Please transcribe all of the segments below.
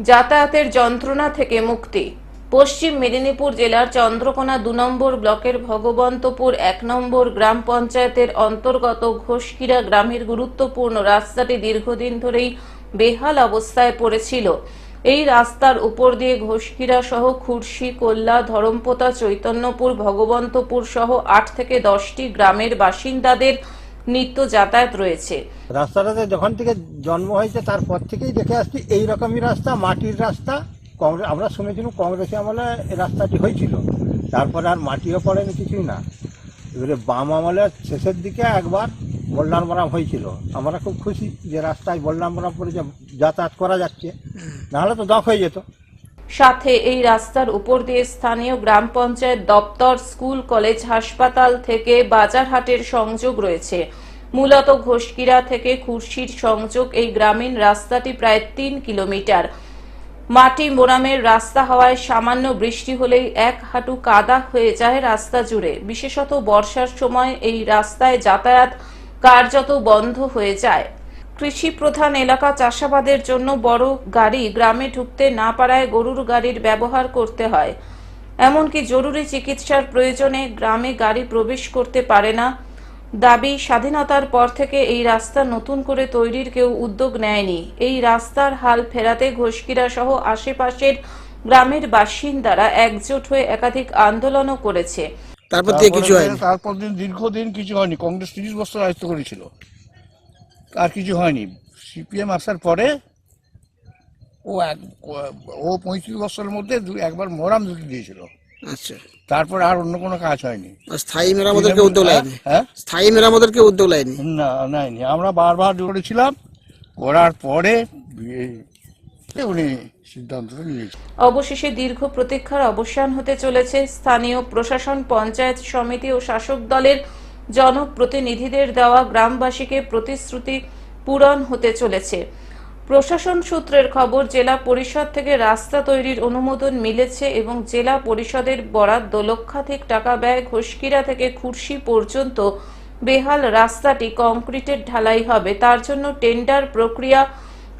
যাতায়াতের যন্ত্রণা থেকে মুক্তি। পশ্চিম মেদিনীপুর জেলার চন্দ্রকোনা দু নম্বর ব্লকের ভগবন্তপুর এক নম্বর গ্রাম পঞ্চায়েতের অন্তর্গত ঘোষকিরা গ্রামের গুরুত্বপূর্ণ রাস্তাটি দীর্ঘদিন ধরেই বেহাল অবস্থায় পড়েছিল। এই রাস্তার উপর দিয়ে ঘোষকিরা সহ খুরশি, কোল্লা, ধরমপোতা, চৈতন্যপুর, ভগবন্তপুর সহ আট থেকে দশটি গ্রামের বাসিন্দাদের নিত্য যাতায়াত রয়েছে। রাস্তাটাতে যখন থেকে জন্ম হয়েছে তারপর থেকেই দেখে আসছি এই রকমই রাস্তা, মাটির রাস্তা। কংগ্রেস আমরা শুনেছিলাম কংগ্রেসে আমলে এই রাস্তাটি হয়েছিল। তারপরে আর মাটিও পড়েনি, কিছুই না। এবারে বাম আমলের শেষের দিকে একবার বল্লার মারাম হয়েছিল। আমরা খুব খুশি যে রাস্তায় বল্লার মারাম করে যাতায়াত করা যাচ্ছে। নাহলে তো দখ হয়ে যেত। সাথে এই রাস্তার উপর দিয়ে স্থানীয় গ্রাম পঞ্চায়েত দপ্তর, স্কুল, কলেজ, হাসপাতাল থেকে বাজারহাটের সংযোগ রয়েছে। মূলত ঘোষকিরা থেকে খুরশির সংযোগ এই গ্রামীণ রাস্তাটি প্রায় তিন কিলোমিটার। মাটি মোরামের রাস্তা হওয়ায় সামান্য বৃষ্টি হলেই এক হাঁটু কাদা হয়ে যায় রাস্তা জুড়ে। বিশেষত বর্ষার সময় এই রাস্তায় যাতায়াত কার্যত বন্ধ হয়ে যায়। কৃষি প্রধান এলাকা চাষাবাদের জন্য বড় গাড়ি গ্রামে ঢুকতে না পারায় গরুর গাড়ির ব্যবহার করতে হয়। এমনকি জরুরি চিকিৎসার প্রয়োজনে গ্রামে গাড়ি প্রবেশ করতে পারে না। দাবি স্বাধীনতার পর থেকে এই রাস্তা নতুন করে তৈরির কেউ উদ্যোগ নেয়নি। এই রাস্তার হাল ফেরাতে ঘোষকিরা সহ আশেপাশের গ্রামের বাসিন্দারা একজোট হয়ে একাধিক আন্দোলনও করেছে। তারপর দিয়ে কিছু হয়নি। তারপর দিন দীর্ঘদিন কিছু হয়নি। কংগ্রেস তিরিশ বছর রাজত্ব করেছিল। আর কিছু হয়নি। সিপিএম আসার পরে ও এক ও পঁয়ত্রিশ বছরের মধ্যে একবার মোরাম ঢুকে দিয়েছিল। আচ্ছা। তারপর আর অন্য কোনো কাজ হয়নি। স্থায়ী মেরামতের কেউ উদ্যোগ নেয়নি? হ্যাঁ? স্থায়ী মেরামতের কেউ উদ্যোগ নেয়নি? না নেয়নি। আমরা বারবার করেছিলাম করার পরে উনি সিদ্ধান্তটা নিয়েছেন। অবশেষে দীর্ঘ প্রতীক্ষার অবসান হতে চলেছে স্থানীয় প্রশাসন পঞ্চায়েত সমিতি ও শাসক দলের জনপ্রতিনিধিদের দেওয়া গ্রামবাসীকে প্রতিশ্রুতি পূরণ হতে চলেছে। প্রশাসন সূত্রের খবর, জেলা পরিষদ থেকে রাস্তা তৈরির অনুমোদন মিলেছে এবং জেলা পরিষদের বরাদ্দ লক্ষাধিক টাকা ব্যয় ঘোষকিরা থেকে খুরশি পর্যন্ত বেহাল রাস্তাটি কংক্রিটের ঢালাই হবে। তার জন্য টেন্ডার প্রক্রিয়া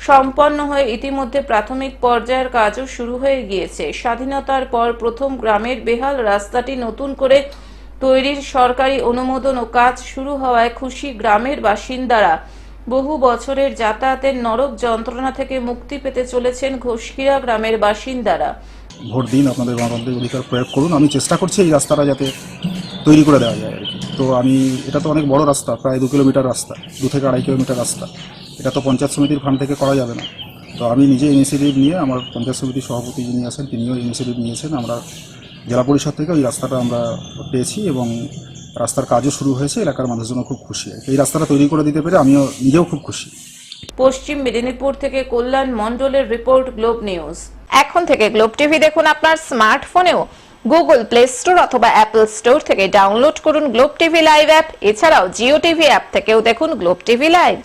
সম্পন্ন হয়ে ইতিমধ্যে প্রাথমিক পর্যায়ের কাজও শুরু হয়ে গিয়েছে। স্বাধীনতার পর প্রথম গ্রামের বেহাল রাস্তাটি নতুন করে তৈরির সরকারি অনুমোদন ও কাজ শুরু হওয়ায় খুশি গ্রামের বাসিন্দারা। বহু বছরের যাতায়াতের নরক যন্ত্রণা থেকে মুক্তি পেতে চলেছেন ঘোষকিরা গ্রামের বাসিন্দারা। ভোট দিন, আপনাদের গণতান্ত্রিক অধিকার প্রয়োগ করুন। আমি চেষ্টা করছি এই রাস্তাটা যাতে তৈরি করে দেওয়া যায় আর কি। তো আমি, এটা তো অনেক বড় রাস্তা, প্রায় দু কিলোমিটার রাস্তা, দু থেকে আড়াই কিলোমিটার রাস্তা। এটা তো পঞ্চায়েত সমিতির ফান্ড থেকে করা যাবে না। তো আমি নিজে ইনিশিয়েটিভ নিয়ে আমার পঞ্চায়েত সমিতির সভাপতি যিনি আছেন, তিনিও ইনিশিয়েটিভ নিয়েছেন। আমরা জেলা পরিষদ থেকে ওই রাস্তাটা আমরা পেয়েছি এবং রাস্তার কাজও শুরু হয়েছে, এলাকার মানুষজন খুব খুশি। এই রাস্তাটা তৈরি করে দিতে পেরে আমিও নিজেও খুব খুশি। পশ্চিম মেদিনীপুর থেকে কল্যাণ মণ্ডলের রিপোর্ট, গ্লোব নিউজ। এখন থেকে গ্লোব টিভি দেখুন আপনার স্মার্টফোনেও। গুগল প্লে স্টোর অথবা অ্যাপল স্টোর থেকে ডাউনলোড করুন গ্লোব টিভি লাইভ অ্যাপ। এছাড়াও জিও টিভি অ্যাপ থেকেও দেখুন গ্লোব টিভি লাইভ।